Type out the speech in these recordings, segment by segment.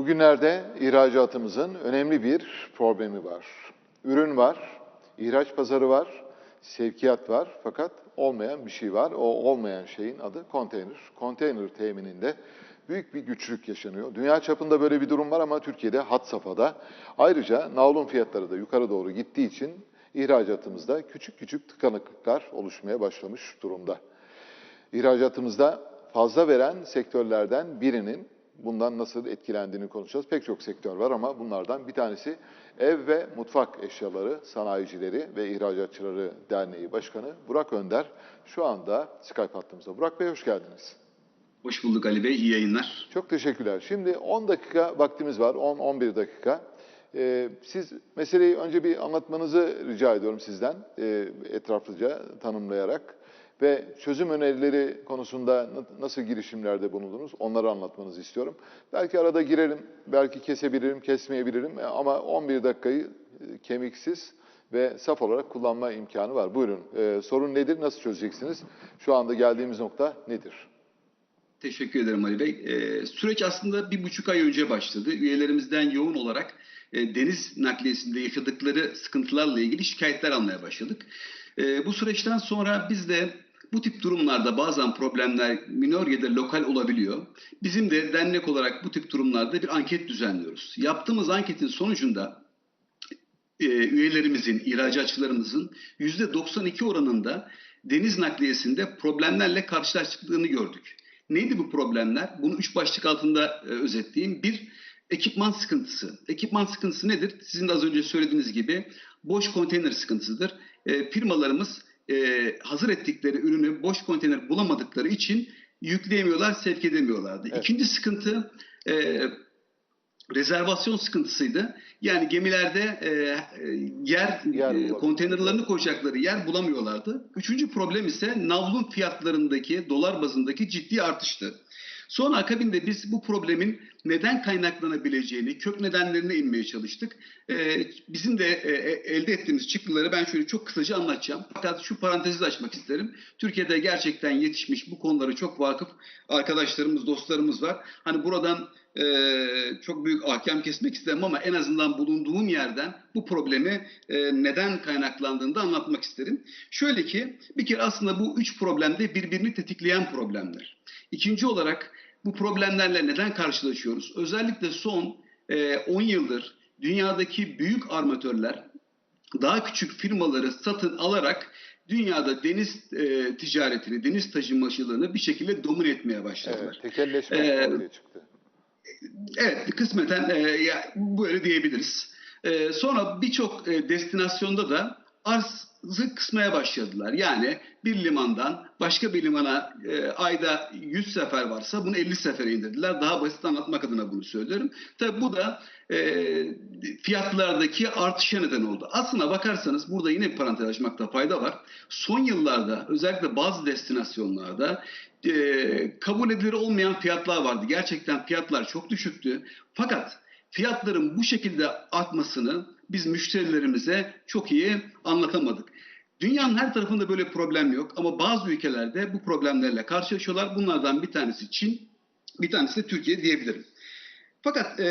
Bugünlerde ihracatımızın önemli bir problemi var. Ürün var, ihraç pazarı var, sevkiyat var fakat olmayan bir şey var. O olmayan şeyin adı konteyner. Konteyner temininde büyük bir güçlük yaşanıyor. Dünya çapında böyle bir durum var ama Türkiye'de had safhada. Ayrıca navlun fiyatları da yukarı doğru gittiği için ihracatımızda küçük küçük tıkanıklıklar oluşmaya başlamış durumda. İhracatımızda fazla veren sektörlerden birinin bundan nasıl etkilendiğini konuşacağız. Pek çok sektör var ama bunlardan bir tanesi Ev ve Mutfak Eşyaları Sanayicileri ve İhracatçıları Derneği Başkanı Burak Önder şu anda Skype hattımızda. Burak Bey hoş geldiniz. Hoş bulduk Ali Bey, iyi yayınlar. Çok teşekkürler. Şimdi 10 dakika vaktimiz var, 10-11 dakika. Ee, siz meseleyi önce bir anlatmanızı rica ediyorum sizden, e, etraflıca tanımlayarak. Ve çözüm önerileri konusunda na- nasıl girişimlerde bulundunuz onları anlatmanızı istiyorum. Belki arada girerim, belki kesebilirim, kesmeyebilirim e, ama 11 dakikayı e, kemiksiz ve saf olarak kullanma imkanı var. Buyurun, Ee, sorun nedir, nasıl çözeceksiniz? Şu anda geldiğimiz nokta nedir? Teşekkür ederim Ali Bey. Ee, süreç aslında bir buçuk ay önce başladı. Üyelerimizden yoğun olarak e, deniz nakliyesinde yaşadıkları sıkıntılarla ilgili şikayetler almaya başladık. E, bu süreçten sonra biz de bu tip durumlarda bazen problemler minor ya da lokal olabiliyor. Bizim de dernek olarak bu tip durumlarda bir anket düzenliyoruz. Yaptığımız anketin sonucunda e, üyelerimizin, ihracatçılarımızın %92 oranında deniz nakliyesinde problemlerle karşılaştıklarını gördük. Neydi bu problemler? Bunu üç başlık altında e, özetleyeyim. Bir, ekipman sıkıntısı. Ekipman sıkıntısı nedir? Sizin de az önce söylediğiniz gibi boş konteyner sıkıntısıdır. E, firmalarımız e, hazır ettikleri ürünü boş konteyner bulamadıkları için yükleyemiyorlar, sevk edemiyorlardı. Evet. İkinci sıkıntı e, rezervasyon sıkıntısıydı. Yani gemilerde e, yer, Yer e, konteynerlarını koyacakları yer bulamıyorlardı. Üçüncü problem ise navlun fiyatlarındaki dolar bazındaki ciddi artıştı. Sonra akabinde biz bu problemin neden kaynaklanabileceğini, kök nedenlerine inmeye çalıştık. Ee, bizim de e, e, elde ettiğimiz çıktıları ben şöyle çok kısaca anlatacağım. Fakat şu parantezi de açmak isterim. Türkiye'de gerçekten yetişmiş bu konulara çok vakıf arkadaşlarımız, dostlarımız var. Hani buradan e, çok büyük ahkam kesmek istemem ama en azından bulunduğum yerden bu problemi e, neden kaynaklandığını da anlatmak isterim. Şöyle ki bir kere aslında bu üç problemde birbirini tetikleyen problemler. İkinci olarak bu problemlerle neden karşılaşıyoruz? Özellikle son e, 10 yıldır dünyadaki büyük armatörler daha küçük firmaları satın alarak dünyada deniz e, ticaretini, deniz taşımacılığını bir şekilde domine etmeye başladılar. Evet, tekelleşme Ee, ortaya çıktı. Evet, kısmeten e, ya, böyle diyebiliriz. E, sonra birçok e, destinasyonda da arzı kısmaya başladılar. Yani bir limandan başka bir limana e, ayda 100 sefer varsa bunu 50 sefere indirdiler. Daha basit anlatmak adına bunu söylüyorum. Tabi bu da e, fiyatlardaki artışa neden oldu. Aslına bakarsanız burada yine bir parantez açmakta fayda var. Son yıllarda özellikle bazı destinasyonlarda e, kabul edilir olmayan fiyatlar vardı. Gerçekten fiyatlar çok düşüktü. Fakat fiyatların bu şekilde artmasını biz müşterilerimize çok iyi anlatamadık. Dünyanın her tarafında böyle problem yok ama bazı ülkelerde bu problemlerle karşılaşıyorlar. Bunlardan bir tanesi Çin, bir tanesi de Türkiye diyebilirim. Fakat e,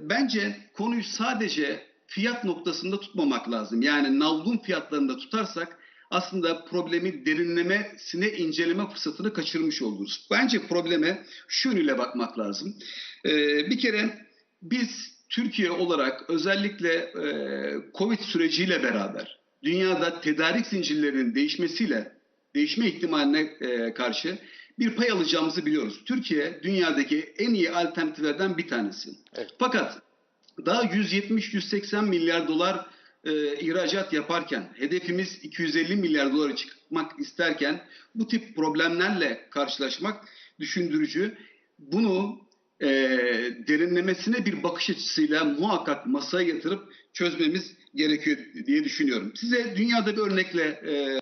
bence konuyu sadece fiyat noktasında tutmamak lazım. Yani navlun fiyatlarında tutarsak aslında problemi derinlemesine inceleme fırsatını kaçırmış oluruz. Bence probleme şu yönüyle bakmak lazım. E, bir kere biz Türkiye olarak özellikle e, Covid süreciyle beraber dünyada tedarik zincirlerinin değişmesiyle değişme ihtimaline e, karşı bir pay alacağımızı biliyoruz. Türkiye dünyadaki en iyi alternatiflerden bir tanesi. Evet. Fakat daha 170-180 milyar dolar e, ihracat yaparken hedefimiz 250 milyar dolara çıkmak isterken bu tip problemlerle karşılaşmak düşündürücü. Bunu e, derinlemesine bir bakış açısıyla muhakkak masaya yatırıp çözmemiz gerekiyor diye düşünüyorum. Size dünyada bir örnekle e,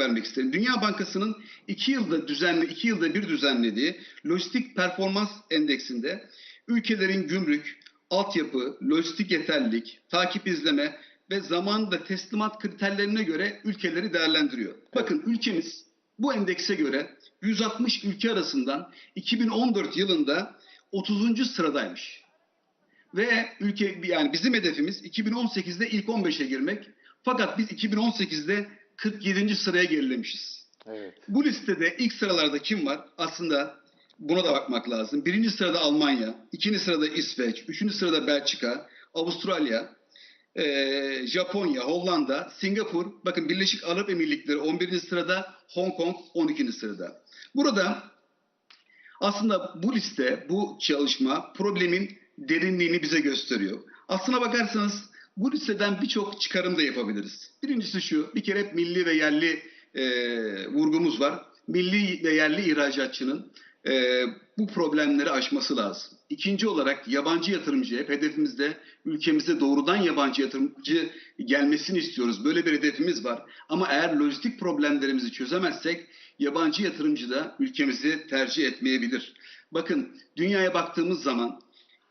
vermek isterim. Dünya Bankası'nın iki yılda düzenli, iki yılda bir düzenlediği lojistik performans endeksinde ülkelerin gümrük, altyapı, lojistik yeterlilik, takip izleme ve zamanında teslimat kriterlerine göre ülkeleri değerlendiriyor. Bakın ülkemiz bu endekse göre 160 ülke arasından 2014 yılında 30. sıradaymış. Ve ülke yani bizim hedefimiz 2018'de ilk 15'e girmek. Fakat biz 2018'de 47. sıraya gerilemişiz. Evet. Bu listede ilk sıralarda kim var? Aslında buna da bakmak lazım. Birinci sırada Almanya, ikinci sırada İsveç, üçüncü sırada Belçika, Avustralya, eee, Japonya, Hollanda, Singapur, bakın Birleşik Arap Emirlikleri 11. sırada, Hong Kong 12. sırada. Burada aslında bu liste, bu çalışma problemin derinliğini bize gösteriyor. Aslına bakarsanız bu listeden birçok çıkarım da yapabiliriz. Birincisi şu, bir kere hep milli ve yerli e, vurgumuz var. Milli ve yerli ihracatçının e, bu problemleri aşması lazım. İkinci olarak yabancı yatırımcı, hep hedefimizde ülkemize doğrudan yabancı yatırımcı gelmesini istiyoruz. Böyle bir hedefimiz var. Ama eğer lojistik problemlerimizi çözemezsek yabancı yatırımcı da ülkemizi tercih etmeyebilir. Bakın dünyaya baktığımız zaman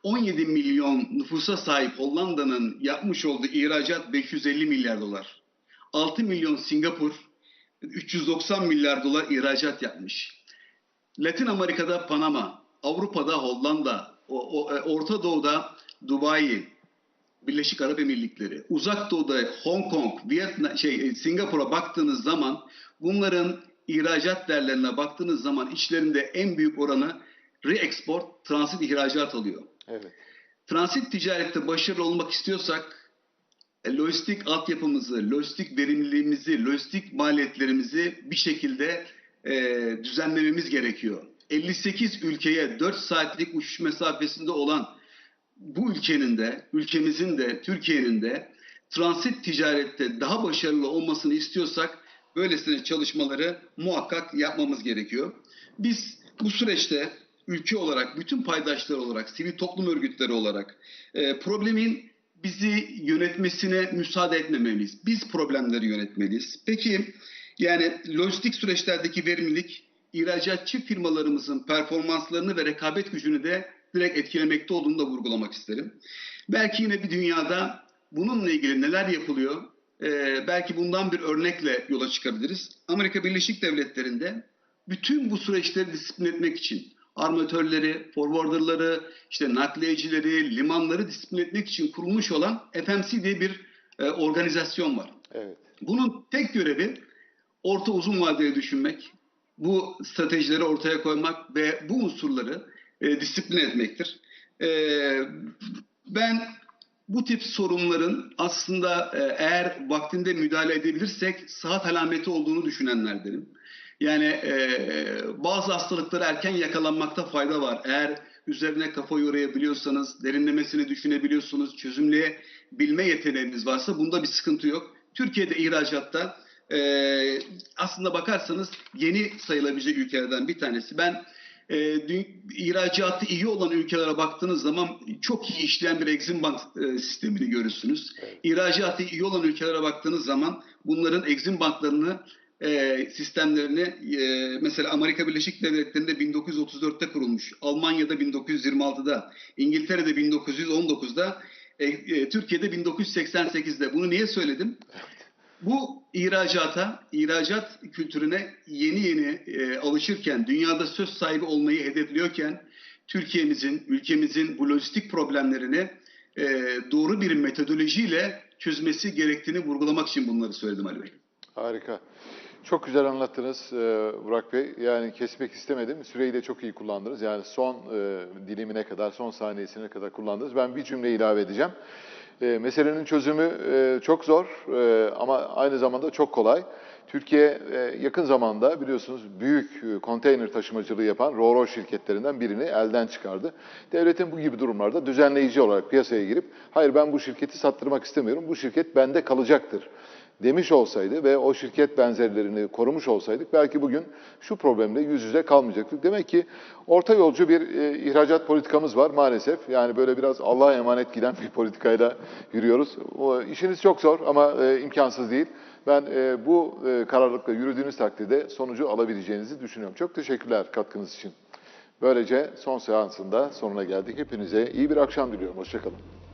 17 milyon nüfusa sahip Hollanda'nın yapmış olduğu ihracat 550 milyar dolar. 6 milyon Singapur 390 milyar dolar ihracat yapmış. Latin Amerika'da Panama, Avrupa'da Hollanda, o- o- e, Orta Doğu'da Dubai, Birleşik Arap Emirlikleri, Uzak Doğu'da Hong Kong, Vietnam, şey e, Singapur'a baktığınız zaman bunların ihracat değerlerine baktığınız zaman içlerinde en büyük oranı re-export, transit ihracat alıyor. Evet. Transit ticarette başarılı olmak istiyorsak e, lojistik altyapımızı, lojistik verimliliğimizi, lojistik maliyetlerimizi bir şekilde e, düzenlememiz gerekiyor. 58 ülkeye 4 saatlik uçuş mesafesinde olan bu ülkenin de, ülkemizin de, Türkiye'nin de transit ticarette daha başarılı olmasını istiyorsak böylesine çalışmaları muhakkak yapmamız gerekiyor. Biz bu süreçte ülke olarak, bütün paydaşlar olarak, sivil toplum örgütleri olarak e, problemin bizi yönetmesine müsaade etmemeliyiz. Biz problemleri yönetmeliyiz. Peki yani lojistik süreçlerdeki verimlilik ihracatçı firmalarımızın performanslarını ve rekabet gücünü de direkt etkilemekte olduğunu da vurgulamak isterim. Belki yine bir dünyada bununla ilgili neler yapılıyor? Ee, belki bundan bir örnekle yola çıkabiliriz. Amerika Birleşik Devletleri'nde bütün bu süreçleri disiplin etmek için armatörleri, forwarderları, işte nakliyecileri, limanları disiplin etmek için kurulmuş olan FMC diye bir e, organizasyon var. Evet. Bunun tek görevi orta uzun vadeli düşünmek, bu stratejileri ortaya koymak ve bu unsurları e, disiplin etmektir. E, ben bu tip sorunların aslında e, eğer vaktinde müdahale edebilirsek sıhhat alameti olduğunu düşünenlerdenim. Yani e, bazı hastalıkları erken yakalanmakta fayda var. Eğer üzerine kafa yorabiliyorsanız, derinlemesini düşünebiliyorsunuz, çözümleyebilme yeteneğiniz varsa bunda bir sıkıntı yok. Türkiye'de ihracatta e, aslında bakarsanız yeni sayılabilecek ülkelerden bir tanesi. Ben e, dü- ihracatı iyi olan ülkelere baktığınız zaman çok iyi işleyen bir Exim Bank e, sistemini görürsünüz. İhracatı iyi olan ülkelere baktığınız zaman bunların Exim Banklarını e, sistemlerini e, mesela Amerika Birleşik Devletleri'nde 1934'te kurulmuş, Almanya'da 1926'da, İngiltere'de 1919'da, e, e, Türkiye'de 1988'de. Bunu niye söyledim? Bu ihracata, ihracat kültürüne yeni yeni e, alışırken, dünyada söz sahibi olmayı hedefliyorken, Türkiye'mizin, ülkemizin bu lojistik problemlerini e, doğru bir metodolojiyle çözmesi gerektiğini vurgulamak için bunları söyledim Ali Bey. Harika. Çok güzel anlattınız e, Burak Bey. Yani kesmek istemedim. Süreyi de çok iyi kullandınız. Yani son e, dilimine kadar, son saniyesine kadar kullandınız. Ben bir cümle ilave edeceğim. E, meselenin çözümü e, çok zor e, ama aynı zamanda çok kolay. Türkiye e, yakın zamanda biliyorsunuz büyük e, konteyner taşımacılığı yapan Roro şirketlerinden birini elden çıkardı. Devletin bu gibi durumlarda düzenleyici olarak piyasaya girip hayır ben bu şirketi sattırmak istemiyorum, bu şirket bende kalacaktır demiş olsaydı ve o şirket benzerlerini korumuş olsaydık belki bugün şu problemle yüz yüze kalmayacaktık. Demek ki orta yolcu bir e, ihracat politikamız var maalesef. Yani böyle biraz Allah'a emanet giden bir politikayla yürüyoruz. O, işiniz çok zor ama e, imkansız değil. Ben e, bu e, kararlılıkla yürüdüğünüz takdirde sonucu alabileceğinizi düşünüyorum. Çok teşekkürler katkınız için. Böylece son seansında sonuna geldik. Hepinize iyi bir akşam diliyorum. Hoşçakalın.